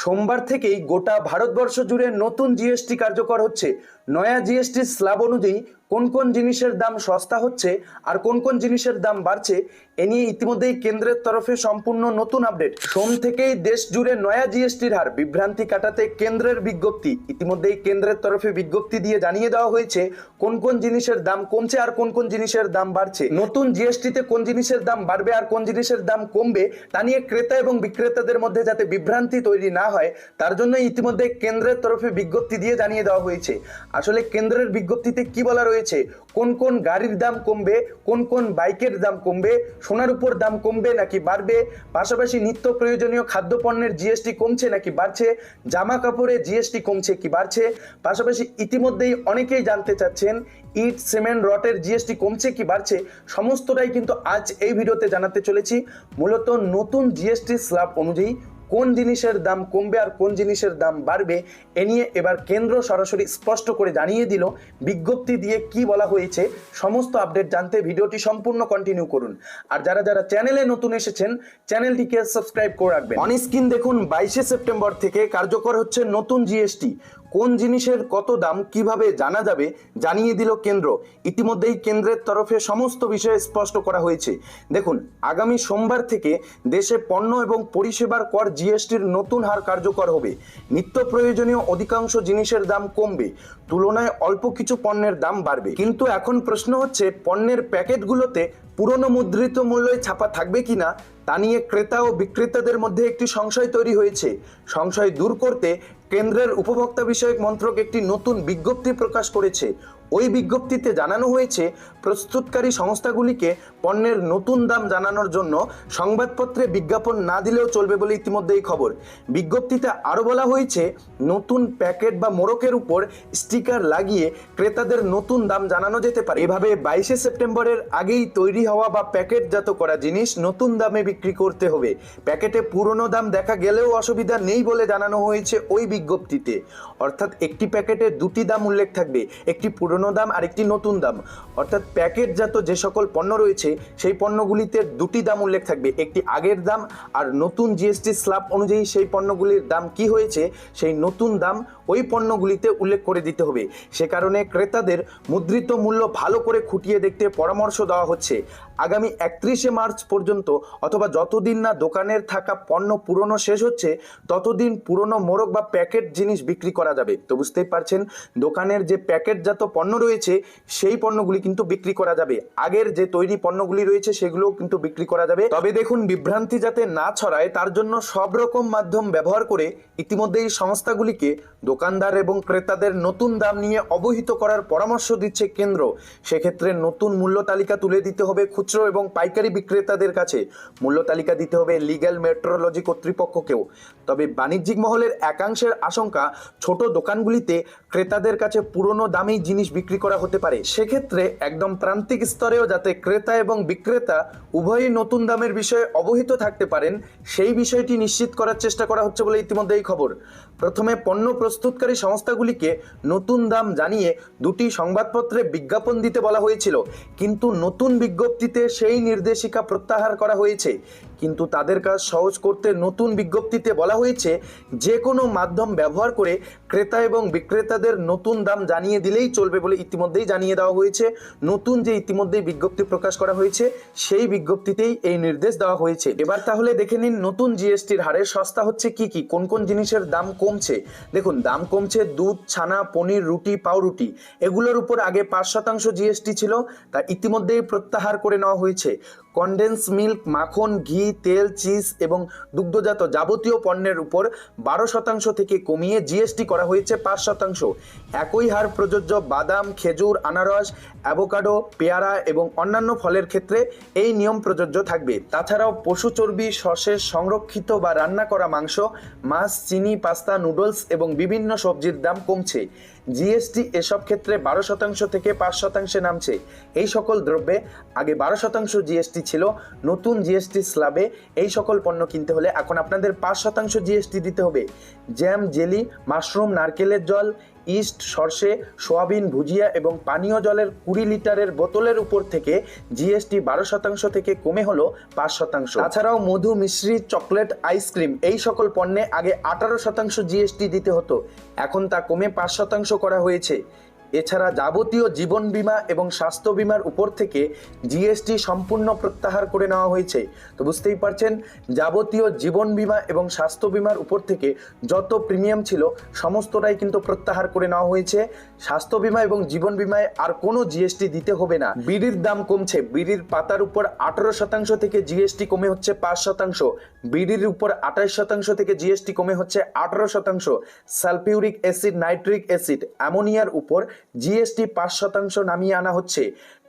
সোমবার থেকেই গোটা ভারতবর্ষ জুড়ে নতুন জিএসটি কার্যকর হচ্ছে। নয়া জিএসটি স্ল্যাব অনুযায়ী কোন কোন জিনিসের দাম সস্তা হচ্ছে আর কোন কোন জিনিসের দাম বাড়ছে, এ নিয়ে ইতিমধ্যেই কেন্দ্রের তরফে সম্পূর্ণ নতুন আপডেট। সোম থেকেই দেশ জুড়ে নয়া জিএসটির হার বিভ্রান্তি কাটাতে কেন্দ্রের বিজ্ঞপ্তি। ইতিমধ্যেই কেন্দ্রের তরফে বিজ্ঞপ্তি দিয়ে জানিয়ে দেওয়া হয়েছে কোন কোন জিনিসের দাম কমছে আর কোন কোন জিনিসের দাম বাড়ছে। নতুন জিএসটিতে কোন জিনিসের দাম বাড়বে আর কোন জিনিসের দাম কমবে, তা নিয়ে ক্রেতা এবং বিক্রেতাদের মধ্যে যাতে বিভ্রান্তি তৈরি না হয়, তার জন্য ইতিমধ্যে কেন্দ্রের তরফে বিজ্ঞপ্তি দিয়ে জানিয়ে দেওয়া হয়েছে। আসলে কেন্দ্রের বিজ্ঞপ্তিতে কি বলা রয়েছে কোন কোন গাড়ির দাম কমবে? কোন কোন বাইকের দাম কমবে? সোনার উপর দাম কমবে নাকি বাড়বে? পাশাপাশি নিত্য প্রয়োজনীয় খাদ্যপণ্যের জিএসটি কমছে নাকি বাড়ছে? জামা কাপড়ে জিএসটি কমছে কি বাড়ছে? পাশাপাশি ইতিমধ্যেই অনেকেই জানতে চাচ্ছেন, ইট, সিমেন্ট রটের জিএসটি কমছে কি বাড়ছে? সমস্তটাই কিন্তু আজ এই ভিডিওতে জানাতে চলেছি। মূলত নতুন জিএসটি স্ল্যাব অনুযায়ী কোন জিনিসের দাম কমবে আর কোন জিনিসের দাম বাড়বে, এ নিয়ে এবার কেন্দ্র সরাসরি স্পষ্ট করে জানিয়ে দিল, বিজ্ঞপ্তি দিয়ে কি বলা হয়েছে, সমস্ত আপডেট জানতে ভিডিওটি সম্পূর্ণ কন্টিনিউ করুন। আর যারা যারা চ্যানেলে নতুন এসেছেন চ্যানেলটিকে সাবস্ক্রাইব করে রাখবেন। অন স্ক্রিন দেখুন বাইশে সেপ্টেম্বর থেকে কার্যকর হচ্ছে নতুন জিএসটি কোন জিনিসের কত দাম, কীভাবে জানা যাবে, জানিয়ে দিল কেন্দ্র। ইতিমধ্যেই কেন্দ্রের তরফে সমস্ত বিষয়ে স্পষ্ট করা হয়েছে। দেখুন, আগামী সোমবার থেকে দেশে পণ্য এবং পরিষেবার কর জিএসটির নতুন হার কার্যকর হবে। নিত্য প্রয়োজনীয় অধিকাংশ জিনিসের দাম কমবে। তুলনায় অল্প কিছু পণ্যের দাম বাড়বে। কিন্তু এখন প্রশ্ন হচ্ছে, পণ্যের প্যাকেটগুলোতে পুরনো মুদ্রিত মূল্যই ছাপা থাকবে কিনা, তা নিয়ে ক্রেতা ও বিক্রেতাদের মধ্যে একটি সংশয় তৈরি হয়েছে। সংশয় দূর করতে কেন্দ্রের উপভোক্তা বিষয়ক মন্ত্রক একটি নতুন বিজ্ঞপ্তি প্রকাশ করেছে। ওই বিজ্ঞপ্তিতে জানানো হয়েছে, প্রস্তুতকারী সংস্থাগুলিকে পণ্যের নতুন দাম জানানোর জন্য সংবাদপত্রে বিজ্ঞাপন না দিলেও চলবে বলে ইতিমধ্যেই খবর। বিজ্ঞপ্তিতে আরও বলা হয়েছে, নতুন প্যাকেট বা মোড়কের উপর স্টিকার লাগিয়ে ক্রেতাদের নতুন দাম জানানো যেতে পারে। এভাবে বাইশে সেপ্টেম্বরের আগেই তৈরি হওয়া বা প্যাকেটজাত করা জিনিস নতুন দামে বিক্রি করতে হবে। প্যাকেটে পুরনো দাম দেখা গেলেও অসুবিধা নেই বলে জানানো হয়েছে ওই বিজ্ঞপ্তিতে। অর্থাৎ একটি প্যাকেটে দুটি দাম উল্লেখ থাকবে, একটি পুরনো দাম আর একটি নতুন দাম। অর্থাৎ প্যাকেটজাত যে সকল পণ্য রয়েছে, সেই পণ্যগুলিতে দুটি দাম উল্লেখ থাকবে। একটি আগের দাম আর নতুন জিএসটি স্ল্যাব অনুযায়ী সেই পণ্যগুলির দাম কি হয়েছে, সেই নতুন দাম ওই পণ্যগুলিতে উল্লেখ করে দিতে হবে। সে কারণে ক্রেতাদের মুদ্রিত মূল্য ভালো করে খুঁটিয়ে দেখতে পরামর্শ দেওয়া হচ্ছে। আগামী একত্রিশে মার্চ পর্যন্ত অথবা যতদিন না দোকানের থাকা পণ্য পুরনো শেষ হচ্ছে, ততদিন পুরনো মোড়ক বা প্যাকেট জিনিস বিক্রি করা যাবে। তো বুঝতেই পারছেন, দোকানের যে প্যাকেটজাত পণ্য রয়েছে, সেই পণ্যগুলি কিন্তু বিক্রি করা যাবে। আগের যে তৈরি পণ্যগুলি রয়েছে, সেগুলোও কিন্তু বিক্রি করা যাবে। তবে দেখুন, বিভ্রান্তি যাতে না ছড়ায়, তার জন্য সব রকম মাধ্যম ব্যবহার করে ইতিমধ্যে এই সংস্থাগুলিকে দোকানদার এবং ক্রেতাদের নতুন দাম নিয়ে অবহিত করার পরামর্শ দিচ্ছে কেন্দ্র। সেক্ষেত্রে নতুন মূল্য তালিকা তুলে দিতে হবে খুচরো এবং পাইকারি বিক্রেতাদের কাছে। মূল্য তালিকা দিতে হবে লিগ্যাল মেট্রোলজি কর্তৃপক্ষকেও। তবে বাণিজ্যিক মহলের একাংশের আশঙ্কা, ছোট দোকানগুলিতে ক্রেতাদের কাছে পুরনো দামেই জিনিস বিক্রি করা হতে পারে। সেক্ষেত্রে একদম প্রান্তিক স্তরেও যাতে ক্রেতা এবং বিক্রেতা উভয়ই নতুন দামের বিষয়ে অবহিত থাকতে পারেন, সেই বিষয়টি নিশ্চিত করার চেষ্টা করা হচ্ছে বলে ইতিমধ্যে এই খবর। প্রথমে পণ্য প্রস্তুতকারী সংস্থাগুলিকে নতুন দাম জানিয়ে দুটি সংবাদপত্রে বিজ্ঞাপন দিতে বলা হয়েছিল। কিন্তু নতুন বিজ্ঞপ্তিতে সেই নির্দেশিকা প্রত্যাহার করা হয়েছে। কিন্তু তাদের কাজ সহজ করতে নতুন বিজ্ঞপ্তিতে বলা হয়েছে যে কোনো মাধ্যম ব্যবহার করে ক্রেতা এবং বিক্রেতাদের নতুন দাম জানিয়ে দিলেই চলবে বলে ইতিমধ্যেই জানিয়ে দেওয়া হয়েছে। নতুন যে ইতিমধ্যেই বিজ্ঞপ্তি প্রকাশ করা হয়েছে, সেই বিজ্ঞপ্তিতেই এই নির্দেশ দেওয়া হয়েছে। এবার তাহলে দেখে নিন নতুন জিএসটির হারে সস্তা হচ্ছে কি কি, কোন কোন জিনিসের দাম কমছে? দেখুন, দাম কমছে দুধ, ছানা, পনির, রুটি, পাউরুটি। এগুলোর উপর আগে পাঁচ শতাংশ জিএসটি ছিল, তা ইতিমধ্যেই প্রত্যাহার করে নেওয়া হয়েছে। কনডেন্স মিল্ক, মাখন, ঘি, তেল, চিজ এবং দুগ্ধজাত যাবতীয় পণ্যের উপর বারো শতাংশ থেকে কমিয়ে জিএসটি করা হয়েছে পাঁচ শতাংশ। একই হার প্রযোজ্য বাদাম, খেজুর, আনারস, অ্যাভোকাডো, পেয়ারা এবং অন্যান্য ফলের ক্ষেত্রে এই নিয়ম প্রযোজ্য থাকবে। তাছাড়াও পশু চর্বি সসের সংরক্ষিত বা রান্না করা মাংস, মাছ, চিনি, পাস্তা, নুডলস এবং বিভিন্ন সবজির দাম কমছে। জিএসটি এসব ক্ষেত্রে বারো শতাংশ থেকে পাঁচ শতাংশে নামছে। এই সকল দ্রব্যে আগে বারো শতাংশ জিএসটি ছিল, নতুন জিএসটি স্ল্যাবে এই সকল পণ্য কিনতে হলে এখন আপনাদের পাঁচ শতাংশ জিএসটি দিতে হবে। জ্যাম, জেলি, মাশরুম, নারকেলের জল ইস্ট সর্ষে, সোয়াবিন, ভুজিয়া এবং পানীয় জলের কুড়ি লিটারের বোতলের উপর থেকে জিএসটি বারো শতাংশ থেকে কমে হলো পাঁচ শতাংশ। তাছাড়াও মধু, মিশ্রি, চকলেট আইসক্রিম এই সকল পণ্যে আগে আঠারো শতাংশ জিএসটি দিতে হতো। এখন তা কমে পাঁচ শতাংশ করা হয়েছে। এছাড়া যাবতীয় জীবন বীমা এবং স্বাস্থ্য বীমার উপর থেকে জিএসটি সম্পূর্ণ প্রত্যাহার করে নেওয়া হয়েছে। তো বুঝতেই পারছেন, যাবতীয় জীবন বীমা এবং স্বাস্থ্য বীমার উপর থেকে যত প্রিমিয়াম ছিল, সমস্তটাই কিন্তু প্রত্যাহার করে নেওয়া হয়েছে। স্বাস্থ্য বীমা এবং জীবন বীমায় আর কোনো জিএসটি দিতে হবে না। বিড়ির দাম কমছে। বিড়ির পাতার উপর আঠারো শতাংশ থেকে জিএসটি কমে হচ্ছে পাঁচ শতাংশ। বিড়ির উপর আঠাশ শতাংশ থেকে জিএসটি কমে হচ্ছে আঠারো শতাংশ। সালফিউরিক অ্যাসিড, নাইট্রিক অ্যাসিড, অ্যামোনিয়ার উপর জিএসটি পাঁচ শতাংশ নামিয়ে আনা হচ্ছে।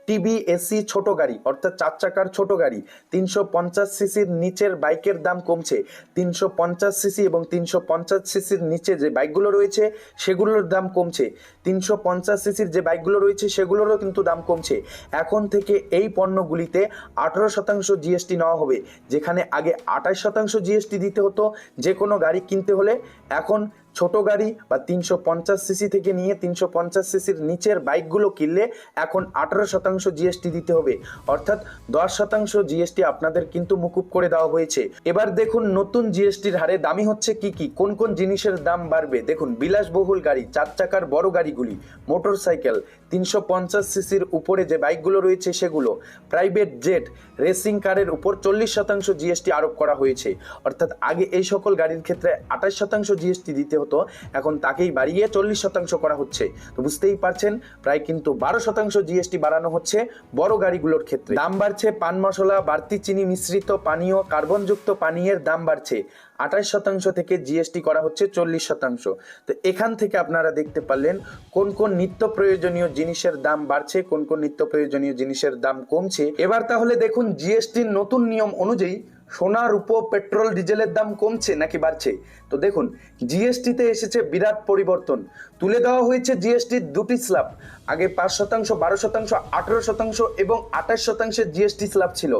টিবি এসি ছোট গাড়ি, অর্থাৎ চার চাকার ছোট গাড়ি, তিনশো পঞ্চাশ সিসির নিচের বাইকের দাম কমছে। তিনশো পঞ্চাশ সিসি এবং তিনশো পঞ্চাশ সিসির নিচে যে বাইকগুলো রয়েছে, সেগুলোর দাম কমছে। তিনশো পঞ্চাশ সিসির যে বাইকগুলো রয়েছে, সেগুলোরও কিন্তু দাম কমছে। এখন থেকে এই পণ্যগুলিতে আঠারো শতাংশ জিএসটি নেওয়া হবে। যেখানে আগে আঠাশ শতাংশ জিএসটি দিতে হতো যে কোনো গাড়ি কিনতে হলে। এখন ছোট গাড়ি বা তিনশো পঞ্চাশ সিসি থেকে নিয়ে তিনশো পঞ্চাশ সিসির নিচের বাইকগুলো কিনলে এখন আঠারো শতাংশ জিএসটি দিতে হবে। অর্থাৎ দশ শতাংশ জিএসটি আপনাদের কিন্তু মুকুব করে দেওয়া হয়েছে। এবার দেখুন নতুন জিএসটির হারে দামি হচ্ছে কি কি, কোন কোন জিনিসের দাম বাড়বে? দেখুন বিলাসবহুল গাড়ি, চার চাকার বড় গাড়িগুলি মোটর সাইকেল তিনশো পঞ্চাশ সিসির উপরে যে বাইকগুলো রয়েছে সেগুলো, প্রাইভেট জেট, রেসিং কারের উপর চল্লিশ শতাংশ জিএসটি আরোপ করা হয়েছে। অর্থাৎ আগে এই সকল গাড়ির ক্ষেত্রে আঠাশ শতাংশ জিএসটি দিতে হতো, এখন তাকেই বাড়িয়ে চল্লিশ শতাংশ করা হচ্ছে। তো বুঝতেই পারছেন, প্রায় কিন্তু বারো শতাংশ জিএসটি বাড়ানো হচ্ছে বড় গাড়িগুলোর ক্ষেত্রে। দাম বাড়ছে, পান মশলা, বাড়তি চিনি মিশ্রিত পানীয়, কার্বনযুক্ত পানীয়ের দাম বাড়ছে। আঠাশ শতাংশ থেকে জিএসটি করা হচ্ছে চল্লিশ শতাংশ। তো এখান থেকে আপনারা দেখতে পারলেন কোন কোন নিত্য প্রয়োজনীয় জিনিসের দাম বাড়ছে, কোন কোন নিত্য প্রয়োজনীয় জিনিসের দাম কমছে। এবার তাহলে দেখুন জিএসটির নতুন নিয়ম অনুযায়ী সোনা, রূপো, পেট্রোল, ডিজেলের দাম কমছে নাকি বাড়ছে? তো দেখুন জিএসটিতে এসেছে বিরাট পরিবর্তন। তুলে দেওয়া হয়েছে জিএসটির দুটি স্ল্যাব আগে পাঁচ শতাংশ, বারো শতাংশ, আঠেরো শতাংশ এবং আঠাশ শতাংশের জিএসটি স্ল্যাব ছিল।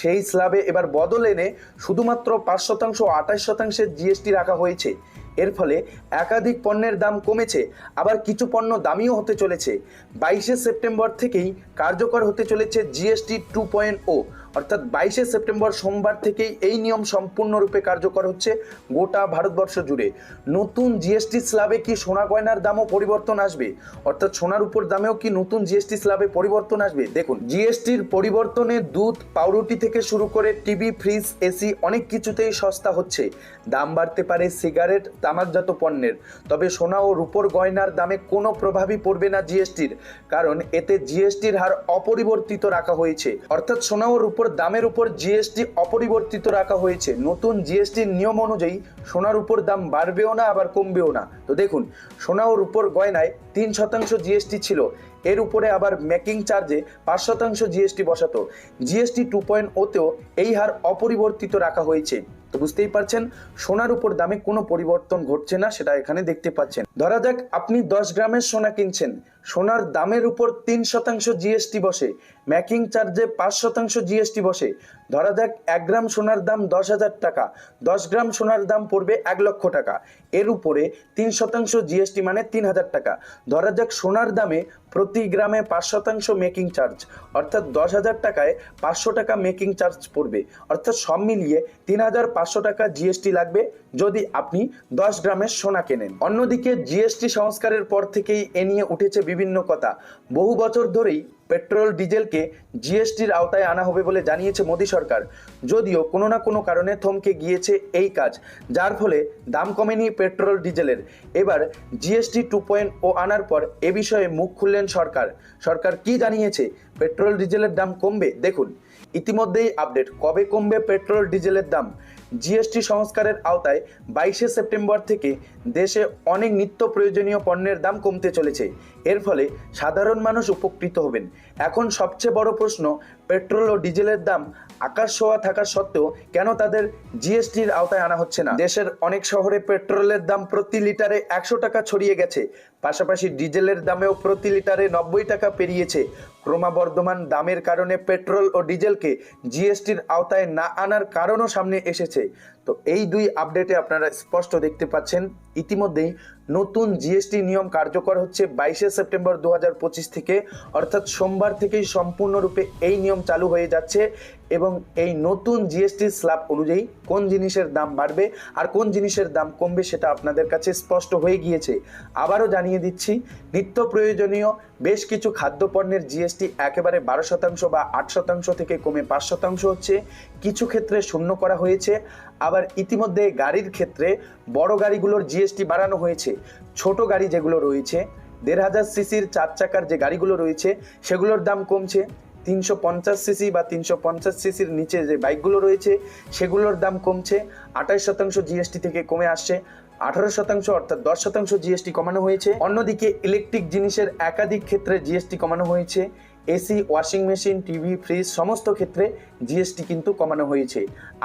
সেই স্ল্যাবে এবার বদল এনে শুধুমাত্র পাঁচ শতাংশ আঠাশ শতাংশের জিএসটি রাখা হয়েছে। এর ফলে একাধিক পণ্যের দাম কমেছে, আবার কিছু পণ্য দামিও হতে চলেছে। বাইশে সেপ্টেম্বর থেকেই কার্যকর হতে চলেছে জিএসটি টু পয়েন্ট ও। অর্থাৎ বাইশে সেপ্টেম্বর সোমবার থেকেই এই নিয়ম সম্পূর্ণরূপে কার্যকর হচ্ছে গোটা ভারতবর্ষ জুড়ে। নতুন জিএসটি স্ল্যাবে কি সোনা গয়নার দামও পরিবর্তন আসবে? অর্থাৎ সোনার উপর দামেও কি নতুন জিএসটি স্ল্যাবে পরিবর্তন আসবে? দেখুন, জিএসটির পরিবর্তনে দুধ, পাউরুটি থেকে শুরু করে টিভি, ফ্রিজ, এসি অনেক কিছুতেই সস্তা হচ্ছে। দাম বাড়তে পারে সিগারেট, তামাকজাত পণ্যের। তবে সোনা ও রূপোর গয়নার দামে কোনো প্রভাবই পড়বে না জিএসটির, কারণ এতে জিএসটির হার অপরিবর্তিত রাখা হয়েছে। অর্থাৎ সোনা ও রূপোর দামের উপর জিএসটি অপরিবর্তিত রাখা হয়েছে। নতুন জিএসটির নিয়ম অনুযায়ী সোনার উপর দাম বাড়বেও না, আবার কমবেও না। তো দেখুন, সোনা ও রূপোর গয়নায় তিন শতাংশ জিএসটি ছিল। এর উপরে আবার মেকিং চার্জে পাঁচ শতাংশ জিএসটি বসাতো। জিএসটি টু পয়েন্ট ওতেও এই হার অপরিবর্তিত রাখা হয়েছে। তো বুঝতেই পারছেন, সোনার উপর দামে কোনো পরিবর্তন ঘটছে না, সেটা এখানে দেখতে পাচ্ছেন। ধরা যাক, আপনি দশ গ্রামের সোনা কিনছেন। সোনার দামের উপর তিন শতাংশ জিএসটি বসে মেকিং চার্জে পাঁচ শতাংশ জিএসটি বসে। ধরা যাক, এক গ্রাম সোনার দাম দশ হাজার টাকা, দশ গ্রাম সোনার দাম পড়বে এক লক্ষ টাকা। এর উপরে তিন শতাংশ জিএসটি মানে তিন হাজার টাকা। ধরা যাক, সোনার দামে প্রতি গ্রামে পাঁচ শতাংশ মেকিং চার্জ, অর্থাৎ দশ হাজার টাকায় পাঁচশো টাকা মেকিং চার্জ পড়বে। অর্থাৎ সব মিলিয়ে তিন হাজার পাঁচশো টাকা জিএসটি লাগবে। যদি আপনি দশ গ্রামের সোনা কেনেন। অন্যদিকে জিএসটি সংস্কারের পর থেকেই এ নিয়ে উঠেছে বিভিন্ন কথা। বহু বছর ধরেই পেট্রোল, ডিজেলকে জিএসটির আওতায় আনা হবে বলে জানিয়েছে মোদী সরকার। যদিও কোনো না কোনো কারণে থমকে গিয়েছে এই কাজ, যার ফলে দাম কমেনি পেট্রোল, ডিজেলের। এবার জিএসটি টু পয়েন্ট ও আনার পর এ বিষয়ে মুখ খুললেন সরকার। সরকার কি জানিয়েছে? পেট্রোল, ডিজেলের দাম কমবে? দেখুন, ইতিমধ্যেই আপডেট। কবে কমবে পেট্রোল, ডিজেলের দাম? জিএসটি সংস্কারের আওতায় বাইশে সেপ্টেম্বর থেকে দেশে অনেক নিত্য প্রয়োজনীয় পণ্যের দাম কমতে চলেছে। এর ফলে সাধারণ মানুষ উপকৃত হবেন। এখন সবচেয়ে বড় প্রশ্ন, পেট্রোল ও ডিজেলের দাম আকাশ ছোঁয়া থাকা সত্ত্বেও কেন তাদের জিএসটির আওতায় আনা হচ্ছে না? দেশের অনেক শহরে পেট্রোলের দাম প্রতি লিটারে একশো টাকা ছড়িয়ে গেছে। পাশাপাশি ডিজেলের দামেও প্রতি লিটারে নব্বই টাকা পেরিয়েছে। ক্রমাবর্ধমান দামের কারণে পেট্রোল ও ডিজেলকে জিএসটির আওতায় না আনার কারণও সামনে এসেছে। তো এই দুই আপডেটে আপনারা স্পষ্ট দেখতে পাচ্ছেন। ইতিমধ্যেই নতুন জিএসটি নিয়ম কার্যকর হচ্ছে বাইশে সেপ্টেম্বর দু হাজার পঁচিশ থেকে। অর্থাৎ সোমবার থেকেই সম্পূর্ণরূপে এই নিয়ম চালু হয়ে যাচ্ছে এবং এই নতুন জিএসটি স্ল্যাব অনুযায়ী কোন জিনিসের দাম বাড়বে আর কোন জিনিসের দাম কমবে সেটা আপনাদের কাছে স্পষ্ট হয়ে গিয়েছে। আবারও জানিয়ে দিচ্ছি। নিত্য প্রয়োজনীয় বেশ কিছু খাদ্যপণ্যের জিএসটি একেবারে বারো শতাংশ বা আট শতাংশ থেকে কমে পাঁচ শতাংশ হচ্ছে। কিছু ক্ষেত্রে শূন্য করা হয়েছে। আবার ইতিমধ্যে গাড়ির ক্ষেত্রে বড় গাড়িগুলোর জিএসটি বাড়ানো হয়েছে। ছোট গাড়ি যেগুলো রয়েছে, দেড় হাজার সিসির চার চাকার যে গাড়িগুলো রয়েছে, সেগুলোর দাম কমছে। তিনশো পঞ্চাশ সিসি বা তিনশো পঞ্চাশ সিসির নিচে যে বাইকগুলো রয়েছে, সেগুলোর দাম কমছে। আঠাশ শতাংশ জিএসটি থেকে কমে আসছে। আঠারো শতাংশ অর্থাৎ দশ শতাংশ জিএসটি কমানো হয়েছে। অন্যদিকে ইলেকট্রিক জিনিসের একাধিক ক্ষেত্রে জিএসটি কমানো হয়েছে। AC washing machine TV fridge সমস্ত ক্ষেত্রে জিএসটি কিন্তু কমানো হয়েছে।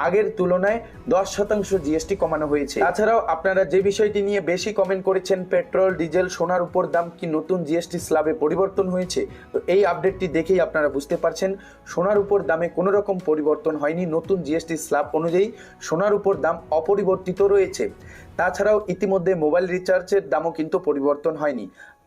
আগের তুলনায় দশ শতাংশ জিএসটি কমানো হয়েছে। তাছাড়াও আপনারা যে বিষয়টি নিয়ে বেশি কমেন্ট করেছেন, পেট্রোল, ডিজেল, সোনার উপর দাম কি নতুন জিএসটি স্ল্যাবে পরিবর্তন হয়েছে? তো এই আপডেটটি দেখেই আপনারা বুঝতে পারছেন, সোনার উপর দামে কোনো রকম পরিবর্তন হয়নি। নতুন জিএসটি স্ল্যাব অনুযায়ী সোনার উপর দাম অপরিবর্তিত রয়েছে। তাছাড়াও ইতিমধ্যে মোবাইল রিচার্জের দামও কিন্তু পরিবর্তন হয়নি।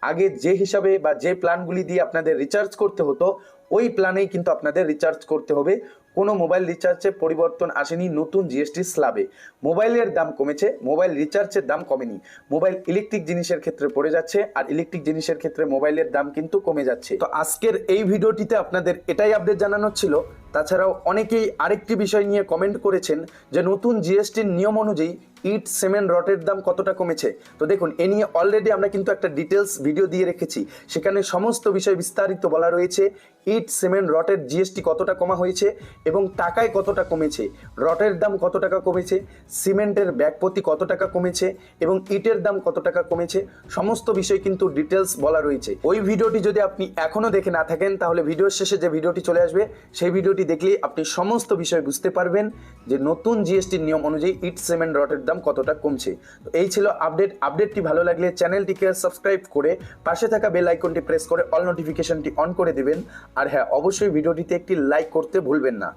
আগে যে হিসাবে বা যে প্ল্যানগুলি দিয়ে আপনাদের রিচার্জ করতে হতো, ওই প্ল্যানেই কিন্তু আপনাদের রিচার্জ করতে হবে। কোনো মোবাইল রিচার্জে পরিবর্তন আসেনি নতুন জিএসটি স্ল্যাবে। মোবাইলের দাম কমেছে, মোবাইল রিচার্জের দাম কমেনি। মোবাইল ইলেকট্রিক জিনিসের ক্ষেত্রে পড়ে যাচ্ছে আর ইলেকট্রিক জিনিসের ক্ষেত্রে মোবাইলের দাম কিন্তু কমে যাচ্ছে। তো আজকের এই ভিডিওটিতে আপনাদের এটাই আপডেট জানানো ছিল। তাছাড়াও অনেকেই আরেকটি বিষয় নিয়ে কমেন্ট করেছেন যে নতুন জিএসটির নিয়ম অনুযায়ী ইট, সিমেন্ট, রটের দাম কতটা কমেছে? তো দেখুন, এ নিয়ে অলরেডি আমরা কিন্তু একটা ডিটেলস ভিডিও দিয়ে রেখেছি। সেখানে সমস্ত বিষয় বিস্তারিত বলা রয়েছে, ইট, সিমেন্ট, রটের জিএসটি কতটা কমা হয়েছে এবং টাকায় কতটা কমেছে, রটের দাম কত টাকা কমেছে, সিমেন্টের ব্যাগপতি কত টাকা কমেছে এবং ইটের দাম কত টাকা কমেছে, সমস্ত বিষয় কিন্তু ডিটেলস বলা রয়েছে। ওই ভিডিওটি যদি আপনি এখনও দেখে না থাকেন, তাহলে ভিডিওর শেষে যে ভিডিওটি চলে আসবে, সেই ভিডিওটি দেখলেই আপনি সমস্ত বিষয় বুঝতে পারবেন যে নতুন জিএসটির নিয়ম অনুযায়ী ইট, সিমেন্ট রটের দাম কতটা কমছে। তো এই ছিল আপডেট। আপডেটটি ভালো লাগলে চ্যানেলটিকে সাবস্ক্রাইব করে পাশে থাকা বেল আইকনটি প্রেস করে অল নোটিফিকেশনটি অন করে দেবেন। আর হ্যাঁ অবশ্যই ভিডিওটিতে একটি লাইক করতে ভুলবেন না।